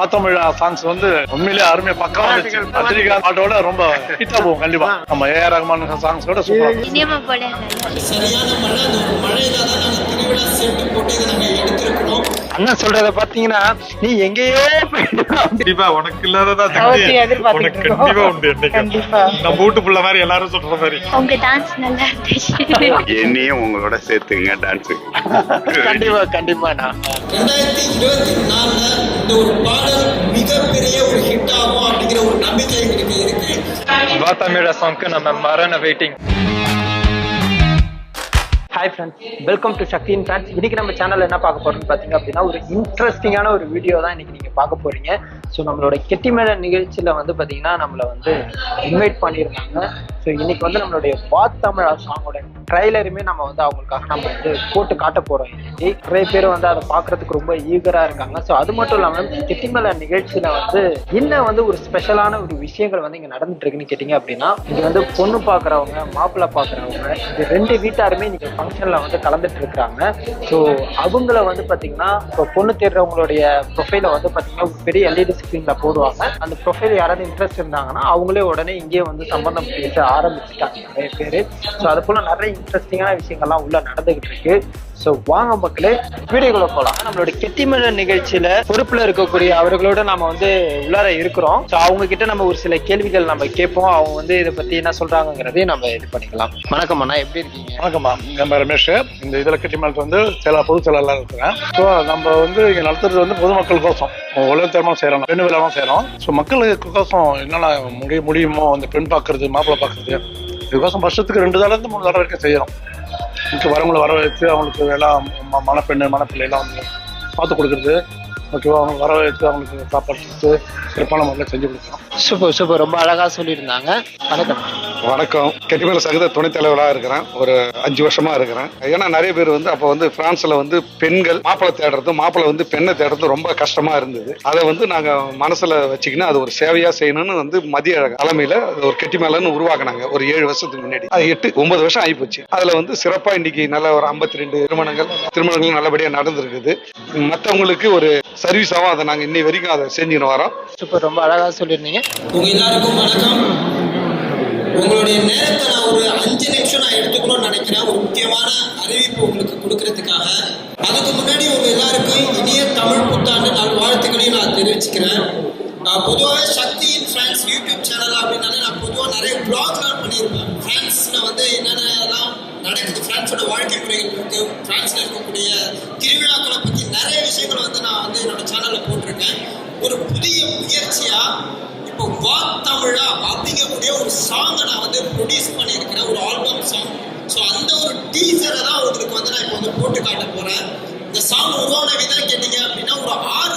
வாத்தமிழ் songs வந்து உண்மையிலேயே அருமையா பக்கம் ரஜினிகாந்த் பாட்டோட ரொம்ப ஹிட்டா போகும் கண்டிப்பா. நம்ம ஏ ஆர் ரஹ்மான் சாங்ஸோட சூப்பரா அண்ணன் சொல்றத பாத்தீங்கன்னா நீ எங்கேயோ கண்டிப்பா உனக்கு இல்லாததா உனக்கு. கண்டிப்பா உண்டு என்னைக்கு. கண்டிப்பா. நம்ம வீட்டு புள்ள மாதிரி எல்லாரும் சொல்ற மாதிரி. உங்க டான்ஸ் நல்லா இருந்துச்சு. என்னையும் உங்களோட சேர்த்துங்க டான்ஸுக்கு கண்டிப்பா கண்டிப்பா நான் ரெண்டாயிரத்தி இருபத்தி நாலுல இந்த ஒரு பாடல் மிகப்பெரிய ஒரு ஹிட் ஆகும் அப்படிங்கிற ஒரு நம்பிக்கை எங்களுக்கு இருக்கு. வாத்தாமிழ சாங்க்கு நம்ம மரண waiting hi friends welcome to சக்தியின் ஃபேன்ஸ் இன்னைக்கு நம்ம சேனல் என்ன பார்க்க போறோம்னு பார்த்தீங்க அப்படின்னா ஒரு இன்ட்ரெஸ்டிங்கான ஒரு வீடியோ தான் இன்னைக்கு நீங்க பார்க்க போறீங்க. ஸோ நம்மளோட கெட்டிமேல நிகழ்ச்சியில வந்து பார்த்தீங்கன்னா நம்மளை வந்து இன்வைட் பண்ணியிருந்தாங்க ஸோ இன்னைக்கு வந்து நம்மளுடைய வாத்தமிழா சாங்கோட ட்ரைலருமே நம்ம வந்து அவங்களுக்காக நம்ம வந்து போட்டு காட்ட போறோம். இன்னைக்கு நிறைய பேர் வந்து அதை பார்க்கறதுக்கு ரொம்ப ஈகரா இருக்காங்க. ஸோ அது மட்டும் இல்லாமல் கெட்டிமேல நிகழ்ச்சியில வந்து என்ன வந்து ஒரு ஸ்பெஷலான ஒரு விஷயங்கள் வந்து இங்க நடந்துட்டு இருக்குன்னு கேட்டீங்க அப்படின்னா இங்க வந்து பொண்ணு பார்க்குறவங்க மாப்பிள்ளை பார்க்குறவங்க இது ரெண்டு வீட்டாருமே இன்னைக்கு ஃபங்க்ஷனில் வந்து கலந்துட்டு இருக்காங்க ஸோ அவங்கள வந்து பார்த்தீங்கன்னா இப்போ பொண்ணு தேடுறவங்களுடைய ப்ரொஃபைலை வந்து பார்த்தீங்கன்னா பெரிய எல்இடி ஸ்க்ரீனில் போடுவாங்க. அந்த ப்ரொஃபைல் யாராவது இன்ட்ரெஸ்ட் இருந்தாங்கன்னா அவங்களே உடனே இங்கேயே வந்து சம்பந்தம் பேச ஆரம்பிச்சுட்டாங்க நிறைய பேர். ஸோ அது போல் நிறைய இன்ட்ரெஸ்டிங்கான விஷயங்கள்லாம் உள்ள நடந்துகிட்டு இருக்கு ஸோ வாங்க மக்களே வீடியோக்குள்ள போகலாம் நம்மளோட கெட்டிமல நிகழ்ச்சியில பொறுப்புல இருக்கக்கூடிய அவர்களோட நம்ம வந்து உள்ளார இருக்கிறோம். ஸோ அவங்க கிட்ட நம்ம ஒரு சில கேள்விகள் நம்ம கேட்போம். அவங்க வந்து இதை பத்தி என்ன சொல்றாங்கிறதையும் நம்ம இது பண்ணிக்கலாம். வணக்கம் அண்ணா எப்படி இருக்கீங்க? வணக்கம்மா நம்ம ரமேஷ் இந்த இதில் கெட்டிமேளத்து வந்து சில பொது செயலாளர் இருக்கிறேன் ஸோ நம்ம வந்து இங்கே நடத்துறது வந்து பொதுமக்கள் கோசம். உலகத்தரமாக செய்யறோம் பெண் விழாவும் செய்யறோம். ஸோ மக்களுக்கு கோசம் என்னென்ன முடிய முடியுமோ அந்த பெண் பார்க்கறது மாப்பிள்ளை பார்க்கறது இதுக்கோசம் வருஷத்துக்கு ரெண்டு தடவை மூணு தடவை வரைக்கும் செய்யறோம். இங்கே வரவங்களை வர வச்சு அவங்களுக்கு எல்லாம் ம- மணப்பெண்ணு மணப்பிள்ளை எல்லாம் வந்து பார்த்து கொடுக்குறது. ஓகேவா அவங்க வர வச்சு அவங்களுக்கு சாப்பாடு கொடுத்து சிறப்பான முறையில் செஞ்சு கொடுக்குறோம் சூப்பர் சூப்பர். ரொம்ப அழகா சொல்லியிருந்தாங்க. வணக்கம். வணக்கம். கெட்டிமேல சங்கத துணைத் தலைவராக இருக்கிறேன். ஒரு அஞ்சு வருஷமா இருக்கிறேன். ஏன்னா நிறைய பேர் வந்து அப்போ வந்து பிரான்ஸ்ல வந்து பெண்கள் மாப்பிள்ளை தேடுறது மாப்பிள்ளை வந்து பெண்ணை தேடுறது ரொம்ப கஷ்டமா இருந்தது. அதை வந்து நாங்க மனசுல வச்சுக்கின்னு அது ஒரு சேவையா செய்யணும்னு வந்து மத்திய தலைமையில அது ஒரு கெட்டிமேலன்னு உருவாக்குனாங்க. ஒரு ஏழு வருஷத்துக்கு முன்னாடி. அது எட்டு ஒன்பது வருஷம் ஆயிப்போச்சு. அதுல வந்து சிறப்பா இன்னைக்கு நல்ல ஒரு ஐம்பத்தி ரெண்டு திருமணங்கள் திருமணங்கள் நல்லபடியா நடந்திருக்குது. மற்றவங்களுக்கு ஒரு சர்வீஸாவும் அதை நாங்க இன்னை வரைக்கும் அதை செஞ்சுன்னு வரோம். சூப்பர் ரொம்ப அழகா சொல்லியிருந்தீங்க. உங்க எல்லாருக்கும் வணக்கம். உங்களுடைய நேரத்தை நான் ஒரு அஞ்சு நிமிஷம் நான் எடுத்துக்கணும்னு நினைக்கிறேன். ஒரு முக்கியமான அறிவிப்பு உங்களுக்கு கொடுக்கறதுக்காக. அதுக்கு முன்னாடி உங்க எல்லாருக்கும் இனிய தமிழ் புத்தாண்டு நாள் வாழ்த்துக்களையும் நான் தெரிவிச்சுக்கிறேன். நான் பொதுவாகவே சக்தியின் ஃப்ரான்ஸ் யூடியூப் சேனல் அப்படின்னாலே நான் பொதுவாக நிறைய பிளாக்லாம் பண்ணியிருப்பேன். ஃப்ரான்ஸில் வந்து என்னென்னலாம் நடக்குது? ஃப்ரான்ஸோட வாழ்க்கை முறைகள் இருக்கு ஃப்ரான்ஸில் இருக்கக்கூடிய திருவிழாக்களை பற்றி நிறைய விஷயங்களை வந்து நான் வந்து என்னோட சேனலில் போட்டிருக்கேன். ஒரு புதிய முயற்சியா இப்போ வா தமிழா அப்படிங்கக்கூடிய ஒரு சாங்கை நான் வந்து ப்ரொடியூஸ் பண்ணியிருக்கிறேன். ஒரு ஆல்பம் சாங் ஸோ அந்த ஒரு டீசரை தான் உங்களுக்கு வந்து நான் இப்போ வந்து போட்டு காட்ட போறேன். இந்த சாங் உருவான விதம் கேட்டீங்க அப்படின்னா ஒரு ஆறு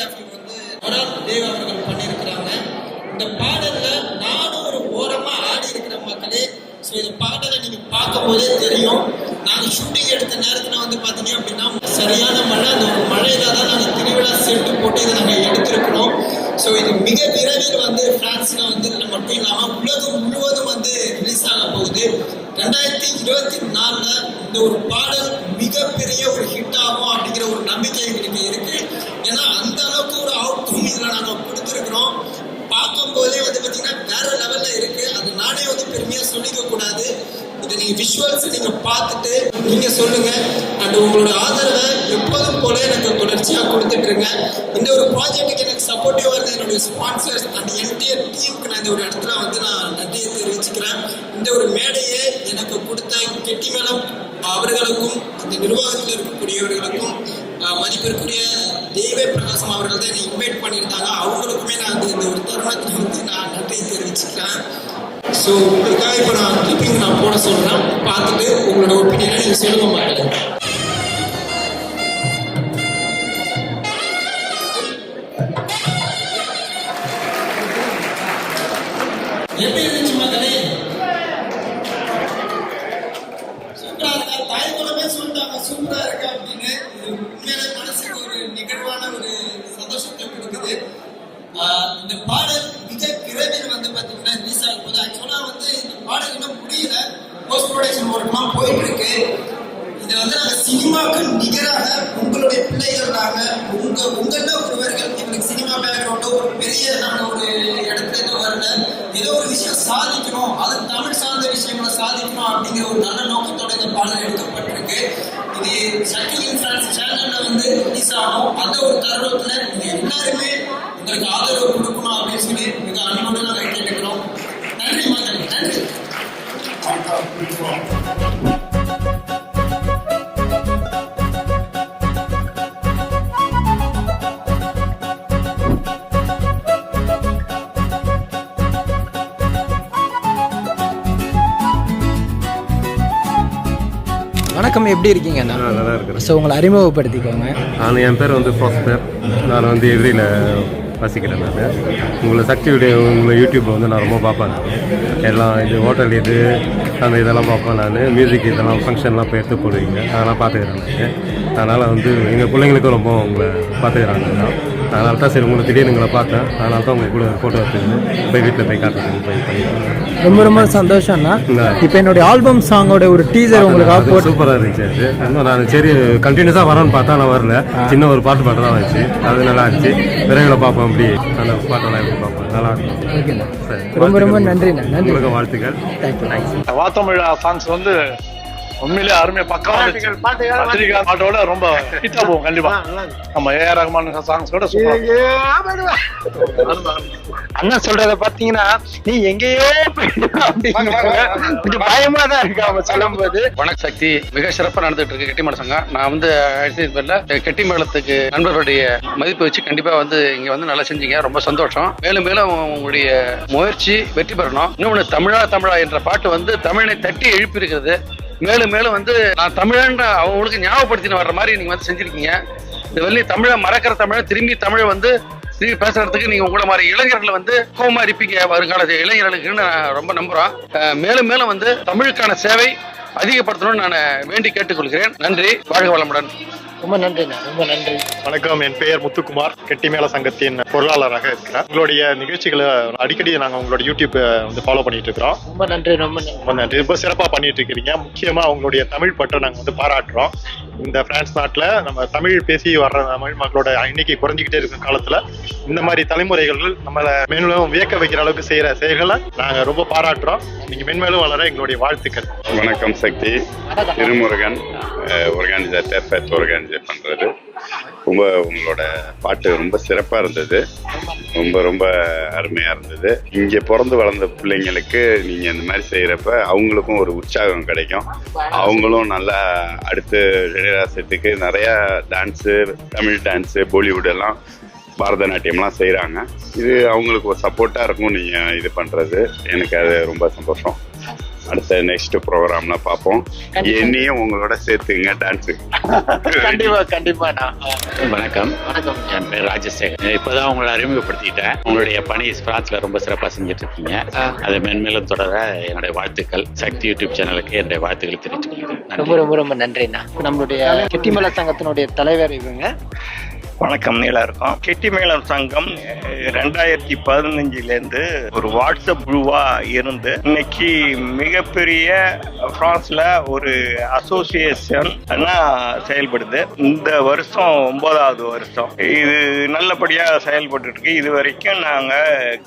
கோரியோகிராஃபி வந்து வரால் தேவ் அவர்கள் பண்ணியிருக்கிறாங்க. இந்த பாடல்ல நானும் ஒரு ஓரமா ஆடி இருக்கிற மக்களே. ஸோ இந்த பாடலை நீங்க பார்க்கும் போதே தெரியும். நாங்கள் ஷூட்டிங் எடுத்த நேரத்தில் வந்து பார்த்தீங்க அப்படின்னா சரியான மழை அந்த ஒரு மழையில தான் நாங்கள் திருவிழா செட்டு போட்டு இதை நாங்கள் எடுத்திருக்கிறோம். ஸோ இது மிக விரைவில் வந்து பிரான்ஸ்ல வந்து மட்டும் இல்லாமல் உலகம் முழுவதும் வந்து ரிலீஸ் ஆக போகுது. ரெண்டாயிரத்தி இருபத்தி நாலுல இந்த ஒரு பாடல் மிகப்பெரிய ஒரு ஹிட் ஆகும் அப்படிங்கிற ஒரு நம்பிக்கை எங்களுக்கு இருக்கு. இடத்துல நாங்கள் கொடுத்துருக்குறோம். பார்க்கும்போதே வந்து பார்த்தீங்கன்னா வேற லெவலில் இருக்கு. அது நானே வந்து பெருமையாக சொல்லிக்க கூடாது. இதை நீங்கள் விஷுவல்ஸ் நீங்கள் பார்த்துட்டு நீங்கள் சொல்லுங்கள் அண்ட் உங்களோட ஆதரவை எப்போதும் போல எனக்கு தொடர்ச்சியாக கொடுத்துட்ருங்க இந்த ஒரு ப்ராஜெக்ட்டுக்கு எனக்கு சப்போர்ட்டிவாக இருந்த என்னுடைய ஸ்பான்சர்ஸ் அண்ட் என்டையர் டீமுக்கு நான் இந்த ஒரு இடத்துல வந்து நான் நன்றியை தெரிவிச்சுக்கிறேன். இந்த ஒரு மேடையை எனக்கு கொடுத்த கெட்டிமேளம் அவர்களுக்கும் அந்த நிர்வாகத்தில் இருக்கக்கூடியவர்களுக்கும் மதிப்பிற்குரிய டிவே பிரகாசம் அவர்கள் தான் என்னை இன்வைட் பண்ணியிருந்தாங்க. அவங்களுக்குமே நான் இந்த ஒரு தருணத்தை வந்து நான் நன்றி தெரிவிச்சுக்கிறேன். ஸோ உங்களுக்காக இப்போ நான் கிளிப்பிங் நான் போட சொல்கிறேன் பார்த்துட்டு உங்களோட ஒப்பீனியனை நீங்கள் சொல்லுங்க சினிமாவுக்கு நிகராக உங்களுடைய பிள்ளைகள் உங்க உங்கள ஒருவர்கள். எங்களுக்கு சினிமா பேக்ரவுண்டோ ஒரு பெரிய நாங்க ஒரு இடத்துல இருந்து வரல ஏதோ ஒரு விஷயம் சாதிக்கணும். அது தமிழ் சார்ந்த விஷயங்களை சாதிக்கணும் அப்படிங்கிற ஒரு நல்ல நோக்கத்தோட இந்த பாடல் எடுக்கப்பட்டிருக்கு. இது சக்தி இன்ஃபுளுன்ஸ் சேனல்ல வந்து ரிலீஸ் ஆகும் அந்த ஒரு தருணத்துல நீங்க எல்லாருமே உங்களுக்கு ஆதரவு கொடுக்கணும் அப்படின்னு சொல்லி மிக அன்போடு நாங்கள் கேட்டுக்கிறோம். நன்றி மக்கள் நன்றி. வணக்கம் எப்படி இருக்கீங்க? நல்லா இருக்கிறேன். ஸோ உங்களை அறிமுகப்படுத்திக்கோங்க. நான் என் பேர் வந்து ப்ராஸ்பர் நான் வந்து எதிரியில் வசிக்கிறேன் நான். உங்களை சக்தி வீடியோ உங்களை யூடியூப்பை வந்து நான் ரொம்ப பார்ப்பேன் எல்லாம் இது ஹோட்டல் இது அந்த இதெல்லாம் பார்ப்பேன் நான். மியூசிக் இதெல்லாம் ஃபங்க்ஷன்லாம் போய் எடுத்து போடுவீங்க. அதெல்லாம் பார்த்துக்கிறேன் நான். அதனால் வந்து எங்கள் பிள்ளைங்களுக்கும் ரொம்ப உங்களை பார்த்துக்கிறாங்க. நான் அதனால தான் சரி உங்களை திடீர்னு உங்களை பார்த்தேன். அதனால தான் உங்கள் கூட ஃபோட்டோ எடுத்துக்கிட்டு போய் வீட்டில் போய் காட்டுறதுக்கு போய் பண்ணிக்கிறேன் ரொம்ப ரொம்ப சந்தோஷம்ண்ணா. இந்த- இப்போ என்னுடைய ஆல்பம் சாங்கோட ஒரு டீசர் உங்களுக்காக அது போட்டு சூப்பரா இருந்துச்சு. அது. இன்னும் நான் சரி கண்டினியூஸா வரேன்னு பார்த்தா நான் வரல. சின்ன ஒரு பாட்டு பாட்டு தான் வந்துச்சு. அது நல்லா இருந்துச்சு. விரைவில் பார்ப்போம் அப்படி. அந்த பாட்டெல்லாம் எப்படி பார்ப்போம்? நல்லா இருக்கும் சரி ரொம்ப ரொம்ப நன்றி. உங்களுக்கு வாழ்த்துக்கள். தேங்க்யூ வாத்தமிழா சாங்ஸ் வந்து உண்மையிலே அருமையா பக்கம் பாட்டோட ரொம்ப ஹிட்டா போகும் கண்டிப்பா. நம்ம ஏஆர் ரஹ்மான் சாங்ஸ் கூட சூப்பரா அண்ணா சொல்றத பாத்தீங்கன்னா நீ எங்கேயோ கொஞ்சம் பயமா தான் இருக்கு அவங்க சொல்லும் போது வணக்க சக்தி. மிக சிறப்பாக நடந்துட்டு இருக்கு கெட்டி மேள சங்கம். நான் வந்து பேர்ல கெட்டி மேளத்துக்கு நண்பர்களுடைய மதிப்பு வச்சு கண்டிப்பா வந்து இங்க வந்து நல்லா செஞ்சீங்க. ரொம்ப சந்தோஷம். மேலும் மேலும் உங்களுடைய முயற்சி வெற்றி பெறணும். இன்னொன்று தமிழா தமிழா என்ற பாட்டு வந்து தமிழனை தட்டி எழுப்பி இருக்கிறது மேலும் மேலும் வந்து நான் தமிழன்ற அவங்களுக்கு ஞாபகப்படுத்தின வர்ற மாதிரி நீங்க வந்து செஞ்சிருக்கீங்க. இந்த வெள்ளி தமிழை மறக்கிற தமிழை திரும்பி தமிழை வந்து திரும்பி பேசுறதுக்கு நீங்க உங்களை மாதிரி இளைஞர்கள் வந்து கோமா இருப்பீங்க வருங்கால இளைஞர்களுக்குன்னு நான் ரொம்ப நம்புறோம். மேலும் மேலும் வந்து தமிழுக்கான சேவை அதிகப்படுத்தணும்னு நான் வேண்டி கேட்டுக்கொள்கிறேன். நன்றி. வாழ்க வளமுடன். ரொம்ப நன்றிண்ணா ரொம்ப நன்றி. வணக்கம் என் பெயர் முத்துக்குமார். கெட்டிமேள சங்கத்தின் பொருளாளராக இருக்கிறேன் உங்களுடைய நிகழ்ச்சிகளை அடிக்கடி நாங்கள் உங்களோட யூடியூப் வந்து ஃபாலோ பண்ணிட்டு இருக்கிறோம் ரொம்ப நன்றி ரொம்ப நன்றி. ரொம்ப நன்றி. ரொம்ப சிறப்பாக பண்ணிட்டு இருக்கிறீங்க முக்கியமா உங்களுடைய தமிழ் பற்றை நாங்கள் வந்து பாராட்டுறோம். இந்த பிரான்ஸ் நாட்டில் நம்ம தமிழ் பேசி வர்ற தமிழ் மக்களோட எண்ணிக்கை குறைஞ்சிக்கிட்டே இருக்கும் காலத்துல இந்த மாதிரி தலைமுறைகள் நம்மளை மேலும் வியக்க வைக்கிற அளவுக்கு செய்யற செயல்களை நாங்கள் ரொம்ப பாராட்டுறோம். நீங்க மென்மேலும் வளர எங்களுடைய வாழ்த்துக்கள். வணக்கம் சக்தி. திருமுருகன் ஆர்கானிசேட்டர் ஃபெத் ஆர்கானிசேட் பண்ணுறது ரொம்ப உங்களோட பாட்டு ரொம்ப சிறப்பாக இருந்தது. ரொம்ப ரொம்ப அருமையாக இருந்தது. இங்கே பிறந்து வளர்ந்த பிள்ளைங்களுக்கு நீங்கள் இந்த மாதிரி செய்கிறப்ப அவங்களுக்கும் ஒரு உற்சாகம் கிடைக்கும். அவங்களும் நல்லா அடுத்த ஜெனராசத்துக்கு நிறையா டான்ஸு தமிழ் டான்ஸு பாலிவுட் எல்லாம் பரதநாட்டியம்லாம் செய்கிறாங்க இது அவங்களுக்கு ஒரு சப்போர்ட்டாக இருக்கும் நீங்கள் இது பண்ணுறது எனக்கு அது ரொம்ப சந்தோஷம். அடுத்த நெக்ஸ்ட் ப்ரோக்ராம்ல பார்ப்போம். என்னையும் உங்களோட சேர்த்துங்க டான்ஸுக்கு கண்டிப்பா கண்டிப்பாண்ணா வணக்கம். என் பேர் ராஜசேகர். இப்போதான் உங்களை அறிமுகப்படுத்திட்டேன். உங்களுடைய பணி பிரான்ஸ்ல ரொம்ப சிறப்பாக செஞ்சுட்டு இருக்கீங்க. அதை மென்மேலும் தொடர என்னுடைய வாழ்த்துக்கள். சக்தி யூடியூப் சேனலுக்கு என்னுடைய வாழ்த்துக்களை தெரிவித்துக் கொள்கிறேன் ரொம்ப ரொம்ப ரொம்ப நன்றிண்ணா. நம்மளுடைய கெட்டிமலை சங்கத்தினுடைய தலைவர் இவங்க. வணக்கம் நீலா இருக்கோம் கெட்டிமேளம் சங்கம் அஹ், ரெண்டாயிரத்தி பதினஞ்சுலேருந்து ஒரு வாட்ஸ்அப் குழுவா இருந்து இன்னைக்கு மிகப்பெரிய பிரான்ஸ்ல ஒரு அசோசியேஷன் செயல்படுது. இந்த வருஷம் ஒன்பதாவது வருஷம். இது நல்லபடியா செயல்பட்டு இருக்கு இது வரைக்கும் நாங்க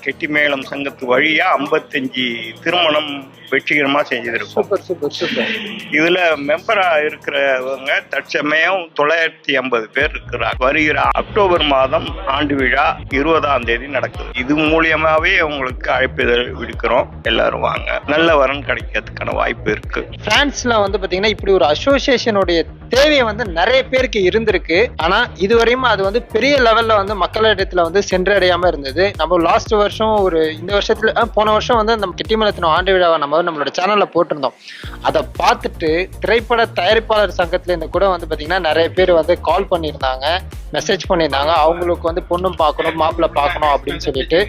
கெட்டிமேளம் சங்கத்து வழியா ஐம்பத்தஞ்சு திருமணம் வெற்றிகரமா செஞ்சிருக்கோம். இதுல மெம்பரா இருக்கிறவங்க தற்சமயம் தொள்ளாயிரத்தி ஐம்பது பேர் இருக்கிறார் வருகிற அக்டோபர் மாதம் ஆண்டு விழா இருபதாம் தேதி நடக்குது. இது மூலியமாவே உங்களுக்கு அழைப்பிதழ் விடுக்கிறோம். எல்லாரும் வாங்க. நல்ல வரன் கிடைக்கிறதுக்கான வாய்ப்பு இருக்கு. பிரான்ஸ்ல வந்து பாத்தீங்கன்னா இப்படி ஒரு அசோசியேஷனுடைய தேவை வந்து நிறைய பேருக்கு இருந்திருக்கு. ஆனா இதுவரையும் அது வந்து பெரிய லெவல்ல வந்து மக்களிடத்துல வந்து சென்றடையாம இருந்தது. நம்ம லாஸ்ட் வருஷம் ஒரு இந்த வருஷத்துல போன வருஷம் வந்து நம்ம கெட்டிமலத்தின ஆண்டு விழாவை நம்ம வந்து நம்மளோட சேனல்ல போட்டிருந்தோம். அதை பார்த்துட்டு திரைப்பட தயாரிப்பாளர் சங்கத்துல இருந்து கூட வந்து பாத்தீங்கன்னா நிறைய பேர் வந்து கால் பண்ணியிருந்தாங்க. மெசேஜ் பண்ணியிருந்தாங்க. அவங்களுக்கு வந்து பொண்ணும் பார்க்கணும் மாப்பிள்ளை பார்க்கணும் அப்படின்னு சொல்லிட்டு.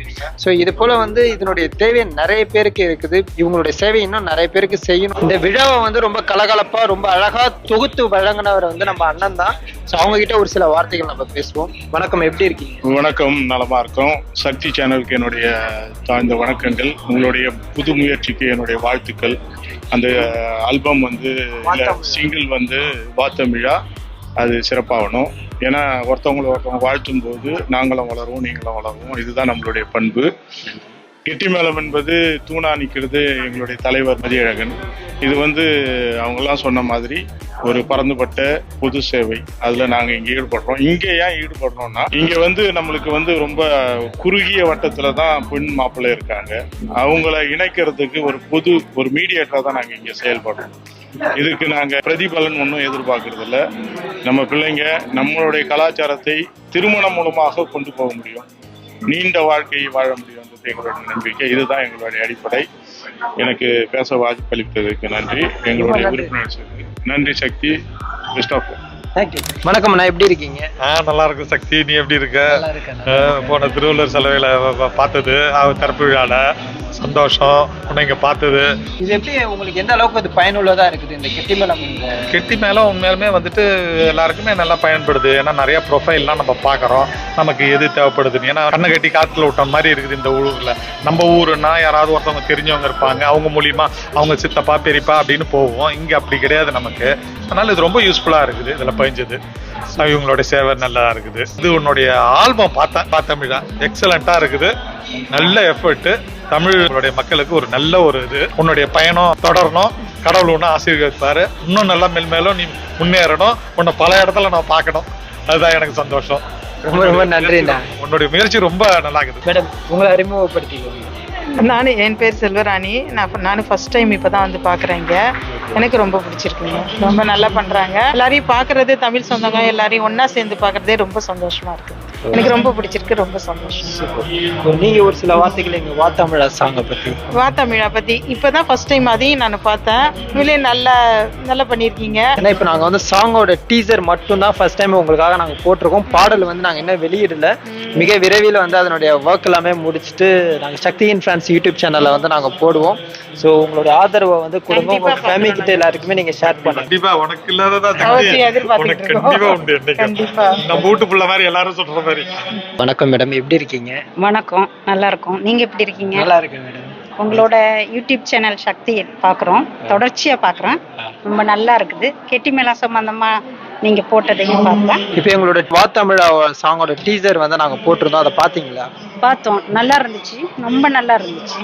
ஸோ இது போல வந்து இதனுடைய தேவை நிறைய பேருக்கு இருக்குது. இவங்களுடைய சேவை இன்னும் நிறைய பேருக்கு செய்யணும். இந்த விழாவை வந்து ரொம்ப கலகலப்பா ரொம்ப அழகா தொகுத்து வழங்கினவர் வந்து நம்ம அண்ணன் தான். ஸோ அவங்க கிட்ட ஒரு சில வார்த்தைகள் நம்ம பேசுவோம். வணக்கம் எப்படி இருக்கீங்க? வணக்கம் நலமா இருக்கும். சக்தி சேனலுக்கு என்னுடைய தாழ்ந்த வணக்கங்கள். உங்களுடைய புது முயற்சிக்கு என்னுடைய வாழ்த்துக்கள். அந்த ஆல்பம் வந்து சிங்கிள் வந்து வாத்தமிழா அது சிறப்பாகணும். ஏன்னா ஒருத்தவங்களை ஒருத்தவங்க வாழ்த்தும் போது நாங்களும் வளருவோம் நீங்களும் வளருவோம். இதுதான் நம்மளுடைய பண்பு. கெட்டிமேளம் என்பது தூணா நிற்கிறது எங்களுடைய தலைவர் மதியழகன். இது வந்து அவங்கெல்லாம் சொன்ன மாதிரி ஒரு பறந்துபட்ட பொது சேவை. அதில் நாங்கள் இங்கே ஈடுபடுறோம். இங்கே ஏன் ஈடுபடுறோம்னா இங்கே வந்து நம்மளுக்கு வந்து ரொம்ப குறுகிய வட்டத்தில் தான் பெண் மாப்பிள்ளை இருக்காங்க. அவங்கள இணைக்கிறதுக்கு ஒரு பொது ஒரு மீடியேட்டராக தான் நாங்கள் இங்கே செயல்படுறோம். இதுக்கு நாங்கள் பிரதிபலன் ஒன்றும் எதிர்பார்க்கறது இல்லை நம்ம பிள்ளைங்க நம்மளுடைய கலாச்சாரத்தை திருமணம் மூலமாக கொண்டு போக முடியும். நீண்ட வாழ்க்கையை வாழ முடியும். எங்களுடைய நம்பிக்கை. இதுதான் எங்களுடைய அடிப்படை. எனக்கு பேச வாய்ப்பளித்ததுக்கு நன்றி. எங்களுடைய உறுப்பினர்களுக்கு நன்றி. சக்தி. பெஸ்ட் ஆஃப் வணக்கம் அண்ணா. எப்படி இருக்கீங்க? ஆ நல்லா இருக்கும் சக்தி. நீ எப்படி இருக்க? நல்லா இருக்கேன் ஆ, போன திருவள்ளுவர் செலவையில் பார்த்தது அவர் திறப்பு விழால. சந்தோஷம். உன்னை இங்க பார்த்தது. இது எப்படி உங்களுக்கு எந்த அளவுக்கு அது பயனுள்ளதா இருக்குது இந்த கெட்டிமலம் இந்த கெட்டி மேல உண்மையாலுமே வந்துட்டு எல்லாருக்குமே நல்லா பயன்படுது. ஏன்னா நிறைய ப்ரொஃபைல்லாம் நம்ம பார்க்குறோம். நமக்கு எது தேவைப்படுதுன்னு ஏன்னா கண்ணை கட்டி காத்துல விட்ட மாதிரி இருக்குது இந்த ஊர்ல. நம்ம ஊருன்னா யாராவது ஒருத்தவங்க தெரிஞ்சவங்க இருப்பாங்க. அவங்க மூலியமா அவங்க சித்தப்பா பெரியப்பா அப்படின்னு போவோம். இங்க அப்படி கிடையாது நமக்கு. அதனால இது ரொம்ப யூஸ்ஃபுல்லா இருக்குது. இதுல பயஞ்சது. இவங்களோட சேவை நல்லா இருக்குது. இது உன்னுடைய ஆல்பம் பார்த்தேன் பார்த்தமிழா எக்ஸலண்டா இருக்குது. நல்ல எஃபர்ட் தமிழுடைய மக்களுக்கு ஒரு நல்ல ஒரு இது. உன்னுடைய பயணம் தொடரணும். கடவுள் ஒன்று ஆசீர்வதிப்பாரு. இன்னும் நல்லா மேல்மேலும் நீ முன்னேறணும். உன்னை பல இடத்துல நான் பார்க்கணும். அதுதான் எனக்கு சந்தோஷம். ரொம்ப ரொம்ப நன்றிண்ணா. உன்னுடைய முயற்சி ரொம்ப நல்லா இருக்குது மேடம் உங்களை அறிமுகப்படுத்திக்கோங்க. நான் என் பேர் செல்வராணி. நான் நானும் ஃபர்ஸ்ட் டைம் இப்போ தான் வந்து பார்க்குறேன் இங்க. எனக்கு ரொம்ப பிடிச்சிருக்குங்க. ரொம்ப நல்லா பண்ணுறாங்க எல்லாரையும் பார்க்கறது தமிழ் சொந்தங்க. எல்லாரையும் ஒன்றா சேர்ந்து பார்க்கறதே ரொம்ப சந்தோஷமா இருக்கு. எனக்கு ரொம்ப பிடிச்சிருக்கு ரொம்ப சந்தோஷம். நீங்க ஒரு சில வார்த்தைகள் எங்க வாத்தமிழா சாங்க பத்தி. வா தமிழா பற்றி இப்போ தான் ஃபர்ஸ்ட் டைம் அதையும் நான் பார்த்தேன். உண்மையிலே நல்லா நல்லா பண்ணியிருக்கீங்க. ஏன்னா இப்போ நாங்கள் வந்து சாங்கோட டீசர் மட்டும் தான் ஃபர்ஸ்ட் டைம் உங்களுக்காக நாங்கள் போட்டிருக்கோம். பாடல் வந்து நாங்கள் இன்னும் வெளியிடல. மிக விரைவில் வந்து அதனுடைய ஒர்க் எல்லாமே முடிச்சுட்டு நாங்கள் சக்தி இன் ஃப்ரான்ஸ் யூடியூப் சேனலில் வந்து நாங்கள் போடுவோம். ஸோ உங்களுடைய ஆதரவை வந்து கொடுங்க. உங்க ஃபேமிலி கிட்ட எல்லாருக்குமே நீங்கள் ஷேர் பண்ணுங்க. கண்டிப்பா உனக்கு இல்லாததா உனக்கு. கண்டிப்பா உண்டு. நம்ம வீட்டு புள்ள மாதிரி எல்லாரும் சொல்ற மாதிரி. வணக்கம் மேடம் எப்படி இருக்கீங்க? வணக்கம் நல்லா இருக்கும். நீங்க எப்படி இருக்கீங்க? நல்லா இருக்கேன் மேடம். உங்களோட யூடியூப் சேனல் சக்தி பார்க்குறோம் தொடர்ச்சியா பார்க்குறோம் ரொம்ப நல்லா இருக்குது. கெட்டி மேளம் சம்பந்தமா நீங்க போட்டதையும் பார்த்தேன். இப்போ எங்களோட வாத்தமிழா சாங்கோட டீசர் வந்து நாங்கள் போட்டிருந்தோம். அதை பார்த்தீங்களா? பார்த்தோம். நல்லா இருந்துச்சு. ரொம்ப நல்லா இருந்துச்சு.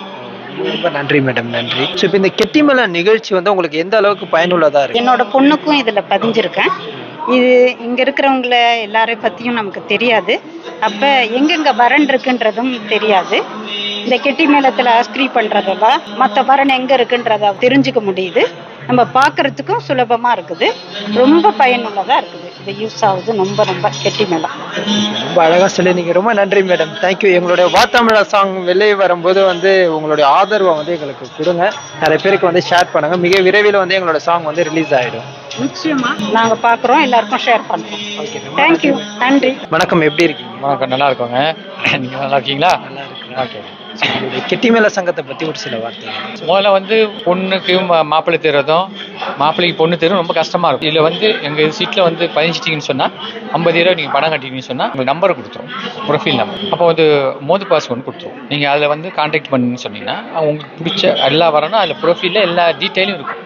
ரொம்ப நன்றி மேடம் நன்றி. ஸோ இப்போ இந்த கெட்டிமலை நிகழ்ச்சி வந்து உங்களுக்கு எந்த அளவுக்கு பயனுள்ளதா இருக்கு? என்னோட பொண்ணுக்கும் இதுல பதிஞ்சிருக்கேன். இது இங்க இருக்கிறவங்கள எல்லாரையும் பத்தியும் நமக்கு தெரியாது. அப்ப எங்கெங்க வரன் இருக்குன்றதும் தெரியாது. இந்த கெட்டி மேளத்தில் அஸ்கிரி பண்றதெல்லாம் மற்ற வரன் எங்க இருக்குன்றத தெரிஞ்சுக்க முடியுது. நம்ம பார்க்கறதுக்கும் சுலபமா இருக்குது. ரொம்ப பயனுள்ளதா இருக்குது. இது யூஸ் ஆகுது ரொம்ப ரொம்ப கெட்டி மேளம் ரொம்ப அழகா சொல்லிருந்தீங்க ரொம்ப நன்றி மேடம் தேங்க்யூ எங்களுடைய வாத்தமிழா சாங் வெளியே வரும்போது வந்து உங்களுடைய ஆதரவை வந்து எங்களுக்கு கொடுங்க. நிறைய பேருக்கு வந்து ஷேர் பண்ணுங்க. மிக விரைவில் வந்து எங்களோட சாங் வந்து ரிலீஸ் ஆயிடும். நிச்சயமா. நாங்க பாக்குறோம் எல்லாருக்கும் ஷேர் பண்றோம் தேங்க்யூ நன்றி. வணக்கம். எப்படி இருக்கீங்க? வணக்கம். நல்லா இருக்கோங்க. நீங்க நல்லா இருக்கீங்களா? ஓகே கெட்டிமேல சங்கத்தை பத்தி ஒரு சில வார்த்தைகள். முதல்ல வந்து பொண்ணுக்கு மாப்பிள்ளை தேர்றதும் மாப்பிள்ளைக்கு பொண்ணு தேர்வும் ரொம்ப கஷ்டமா இருக்கும். இதுல வந்து எங்க சீட்ல வந்து பதினஞ்சிட்டீங்கன்னு சொன்னா ஐம்பது ரூபா நீங்க பணம் கட்டிட்டீங்கன்னு சொன்னா உங்களுக்கு நம்பர் கொடுத்துரும். ப்ரொஃபைல் நம்பர் அப்போ வந்து மோது பாஸ் ஒன்று கொடுத்துரும். நீங்க அதுல வந்து கான்டாக்ட் பண்ணுன்னு சொன்னீங்கன்னா உங்களுக்கு பிடிச்ச எல்லா வரணும். அதுல ப்ரொஃபைல்ல எல்லா டீட்டெயிலும் இருக்கும்.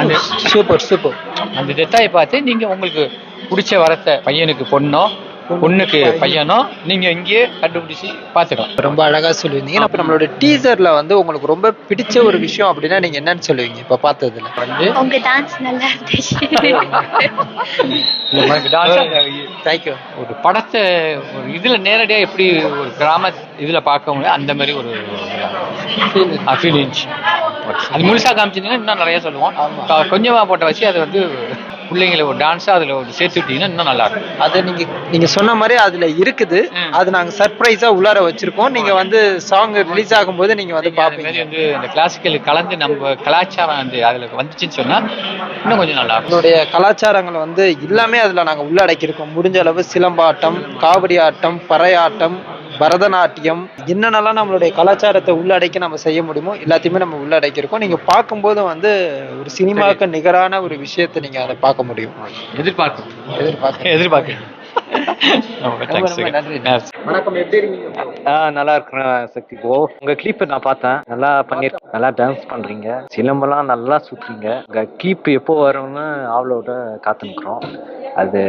அந்த சூப்பர் சூப்பர் அந்த டெட்டாயை பார்த்து நீங்க உங்களுக்கு பிடிச்ச வரத்தை பையனுக்கு பொண்ணோ பொண்ணுக்கு பையனோ நீங்க இங்கேயே கண்டுபிடிச்சு பார்த்துக்கலாம். ரொம்ப அழகா சொல்லுவீங்க அப்ப நம்மளோட டீசர்ல வந்து உங்களுக்கு ரொம்ப பிடிச்ச ஒரு விஷயம் அப்படின்னா நீங்க என்னன்னு சொல்லுவீங்க? இப்ப பார்த்ததுல. வந்து உங்க டான்ஸ் நல்லா இருந்துச்சு. தேங்க்யூ ஒரு படத்தை ஒரு இதுல நேரடியா எப்படி ஒரு கிராம இதுல பார்க்க முடியும் அந்த மாதிரி ஒரு ஃபீலிங்ஸ் அது முழுசா காமிச்சிருந்தீங்கன்னா இன்னும் நிறைய சொல்லுவோம். கொஞ்சமா போட்ட வச்சு அதை வந்து பிள்ளைங்களை ஒரு டான்ஸா அதுல ஒரு சேர்த்து விட்டீங்கன்னா இன்னும் நல்லா இருக்கும். அது நீங்க நீங்க சொன்ன மாதிரி அதுல இருக்குது. அது நாங்க சர்ப்ரைஸா உள்ளார வச்சிருக்கோம். நீங்க வந்து சாங் ரிலீஸ் ஆகும்போது நீங்க வந்து மாதிரி வந்து இந்த கிளாசிக்கல் கலந்து நம்ம கலாச்சாரம் வந்து அதுல வந்துச்சுன்னு சொன்னா இன்னும் கொஞ்சம் நல்லா நம்மளுடைய கலாச்சாரங்களை வந்து எல்லாமே அதுல நாங்க உள்ளடக்கியிருக்கோம். முடிஞ்ச அளவு சிலம்பாட்டம் காவடி ஆட்டம் பறையாட்டம் பரதநாட்டியம் என்னென்னலாம் நம்மளுடைய கலாச்சாரத்தை உள்ளடக்கி நம்ம செய்ய முடியுமோ எல்லாத்தையுமே நம்ம உள்ளடக்கியிருக்கோம். நீங்க பார்க்கும்போது வந்து ஒரு சினிமாவுக்கு நிகரான ஒரு விஷயத்தை நீங்க அதை பார்க்க முடியும். எதிர்பார்க்கும். எதிர்பார்க்க. எதிர்பார்க்க. வணக்கம் எப்படி இருக்கீங்க? நல்லா இருக்கிறேன் சக்தி ஓ உங்க கிளிப் நான் பார்த்தேன். நல்லா பண்ணிருக்கீங்க நல்லா டான்ஸ் பண்றீங்க. சிலம்பெல்லாம் நல்லா சுத்துறீங்க. உங்க கிளிப் எப்போ வரும்னு ஆவலோட காத்துனுக்குறோம் அது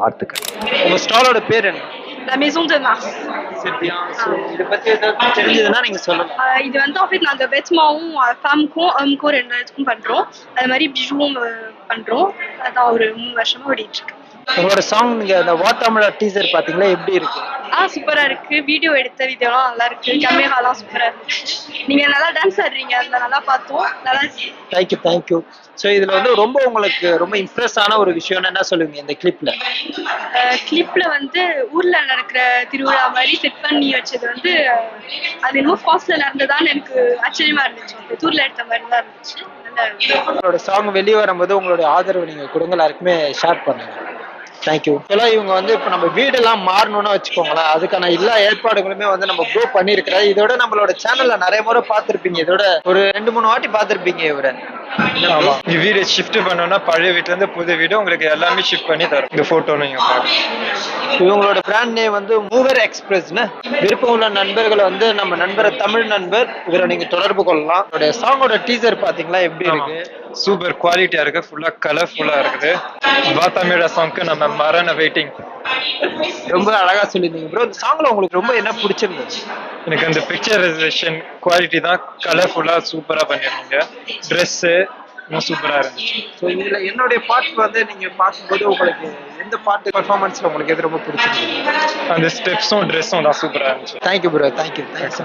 வாழ்த்துக்கள். உங்க ஸ்டாலோட பேர் என்ன? La maison de Mars. இதை பத்தி ஏதாவது தெரிஞ்சதுன்னா நீங்க சொல்லுங்க இது வந்து fait நாங்க வெட்மாவும் ஃபேம்க்கும் ஹோம்க்கும் ரெண்டு இதுக்கும் பண்றோம் அது மாதிரி பிஜுவும் பண்றோம் அதான் ஒரு மூணு வருஷமா ஓடிட்டு இருக்கு உங்களோட சாங் நீங்க அந்த வாத்தாமிழா டீசர் பாத்தீங்களா எப்படி இருக்கு? ஆ சூப்பரா இருக்கு. வீடியோ எடுத்த வீடியோலாம் நல்லா இருக்கு. கேமராலாம் சூப்பரா இருக்கு. நீங்க நல்லா டான்ஸ் ஆடுறீங்க. அதுல நல்லா பார்த்தோம். நல்லா இருக்கு. தேங்க்யூ தேங்க்யூ ஸோ இதுல வந்து ரொம்ப உங்களுக்கு ரொம்ப இம்ப்ரெஸ் ஆன ஒரு விஷயம் என்ன சொல்லுவீங்க இந்த கிளிப்ல கிளிப்ல வந்து ஊர்ல இருக்கிற திருவிழா மாதிரி செட் பண்ணி வச்சது வந்து அது என்னமோ ஃபாஸ்ட்ல நடந்ததான்னு எனக்கு ஆச்சரியமா இருந்துச்சு. அந்த எடுத்த மாதிரி தான் இருந்துச்சு. இருந்துச்சு. உங்களோட சாங் வெளியே வரும்போது உங்களுடைய ஆதரவு நீங்க கொடுங்க. எல்லாருக்குமே ஷேர் பண்ணுங்க. தேங்க்யூ இப்போலாம் இவங்க வந்து இப்போ நம்ம வீடெல்லாம் மாறணும்னு வச்சுக்கோங்களேன். அதுக்கான எல்லா ஏற்பாடுகளுமே வந்து நம்ம ப்ரோ பண்ணியிருக்கிறோம் இதோட நம்மளோட சேனல்ல நிறைய முறை பார்த்துருப்பீங்க. இதோட ஒரு ரெண்டு மூணு வாட்டி பார்த்துருப்பீங்க இவரை. வீடு ஷிஃப்ட் பண்ணோம்னா பழைய வீட்ல இருந்து புது வீடு உங்களுக்கு எல்லாமே ஷிஃப்ட் பண்ணி தரும். இந்த போட்டோ நீங்க இவங்களோட பிராண்ட் நேம் வந்து மூவர் எக்ஸ்பிரஸ்னு விருப்பம் உள்ள நண்பர்களை வந்து நம்ம நண்பர் தமிழ் நண்பர் இவரை நீங்க தொடர்பு கொள்ளலாம். சாங்கோட டீசர் பாத்தீங்களா எப்படி இருக்கு? சூப்பர் குவாலிட்டியா இருக்கு. ஃபுல்லா கலர்ஃபுல்லா இருக்குது. வாத்தாமிழ சாங்க்கு நம்ம மரண வெயிட்டிங் ரொம்ப அழகா சொல்லியிருந்தீங்க ப்ரோ இந்த சாங்ல உங்களுக்கு ரொம்ப என்ன பிடிச்சிருந்தது? எனக்கு அந்த பிக்சரைசேஷன் குவாலிட்டி தான் கலர்ஃபுல்லா சூப்பரா பண்ணிருந்தீங்க ட்ரெஸ்ஸு இன்னும் சூப்பரா இருந்துச்சு. ஸோ இதுல என்னுடைய பாட்டு வந்து நீங்க பார்க்கும்போது உங்களுக்கு எந்த பாட்டு பெர்ஃபார்மன்ஸ்ல உங்களுக்கு எது ரொம்ப பிடிச்சிருந்தது? அந்த ஸ்டெப்ஸும் ட்ரெஸ்ஸும் தான் சூப்பரா இருந்துச்சு. Thank you bro thank you thanks